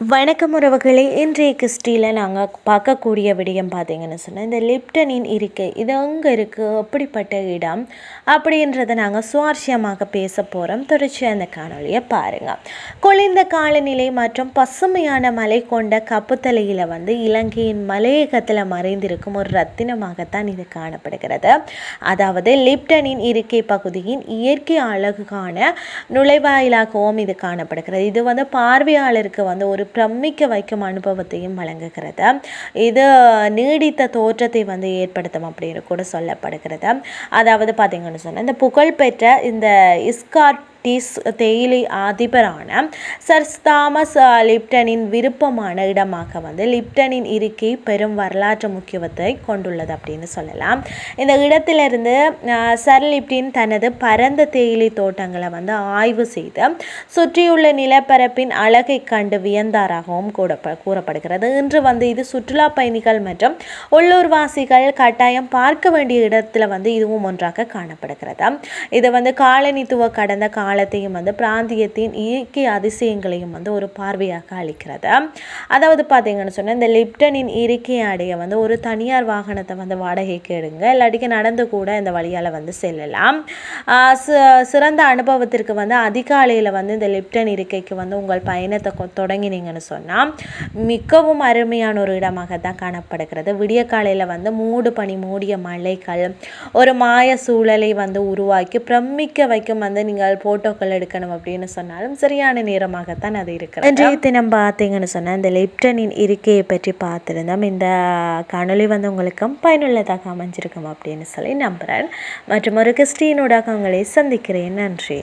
வணக்கம் உறவுகளே. இன்றைய கிறிஸ்டியில் நாங்கள் பார்க்கக்கூடிய விடயம் பார்த்தீங்கன்னு சொன்னால் இந்த லிப்டனின் இருக்கை இது அங்கே இருக்குது அப்படிப்பட்ட இடம் அப்படின்றத நாங்கள் சுவாரஸ்யமாக பேச போகிறோம் தொடர்ச்சியாக அந்த காணொலியை பாருங்கள் குளிர்ந்த காலநிலை மற்றும் பசுமையான மலை கொண்ட கப்புத்தலையில் வந்து இலங்கையின் மலையகத்தில் மறைந்திருக்கும் ஒரு ரத்தினமாகத்தான் இது காணப்படுகிறது. அதாவது லிப்டனின் இருக்கை பகுதியின் இயற்கை அழகுக்கான நுழைவாயிலாகவும் இது காணப்படுகிறது. இது வந்து பார்வையாளருக்கு வந்து ஒரு பிரமிக்க வைக்கும் அனுபவத்தையும் வழங்குகிறது. இது நீடித்த தோற்றத்தை வந்து ஏற்படுத்தும் அப்படின்னு கூட சொல்லப்படுகிறது. அதாவது பார்த்தீங்கன்னு சொன்னால் இந்த புகழ்பெற்ற இந்த இஸ்காட் டீஸ் தேயிலை அதிபரான சர் தாமஸ் லிப்டனின் விருப்பமான இடமாக வந்து லிப்டனின் இருக்கை பெரும் வரலாற்று முக்கியத்துவத்தை கொண்டுள்ளது அப்படின்னு சொல்லலாம் இந்த இடத்திலிருந்து சர் லிப்டின் தனது பரந்த தேயிலை தோட்டங்களை வந்து ஆய்வு செய்து சுற்றியுள்ள நிலப்பரப்பின் அழகை கண்டு வியந்தாராகவும் கூட கூறப்படுகிறது இன்று வந்து இது சுற்றுலா பயணிகள் மற்றும் உள்ளூர்வாசிகள் கட்டாயம் பார்க்க வேண்டிய இடத்துல வந்து இதுவும் ஒன்றாக காணப்படுகிறது இது வந்து காலனித்துவ கடந்த கால காலத்தையும் வந்து பிராந்தியத்தின் இயற்கை அதிசயங்களையும் வந்து ஒரு பார்வையாக அளிக்கிறது. அதாவது பார்த்தீங்கன்னு சொன்னால் இந்த லிப்டனின் இயற்கை அடைய வந்து ஒரு தனியார் வாகனத்தை வந்து வாடகைக்கு எடுங்க. இல்லாட்டிக்கு நடந்து கூட இந்த வழியால் வந்து செல்லலாம். சிறந்த அனுபவத்திற்கு வந்து அதிகாலையில் வந்து இந்த லிப்டன் இருக்கைக்கு வந்து உங்கள் பயணத்தை தொடங்கினீங்கன்னு சொன்னால் மிகவும் அருமையான ஒரு இடமாக தான் காணப்படுகிறது. விடிய காலையில் வந்து மூடு பனி மூடிய மலைகள் ஒரு மாய சூழலை வந்து உருவாக்கி பிரமிக்க வைக்கும் வந்து நீங்கள் போட்டோ ஃபோட்டோக்கள் எடுக்கணும் அப்படின்னு சொன்னாலும் சரியான நேரமாகத்தான் அது இருக்கிறது. இன்றைய தினம் பார்த்தீங்கன்னு சொன்னால் இந்த லிப்டனின் இருக்கையை பற்றி பார்த்துருந்தோம். இந்த காணொலி வந்து உங்களுக்கும் பயனுள்ளதாக அமைஞ்சிருக்கும் அப்படின்னு சொல்லி நம்புகிறேன் மற்றும் ஒரு கிறிஸ்டினோட உங்களை சந்திக்கிறேன். நன்றி.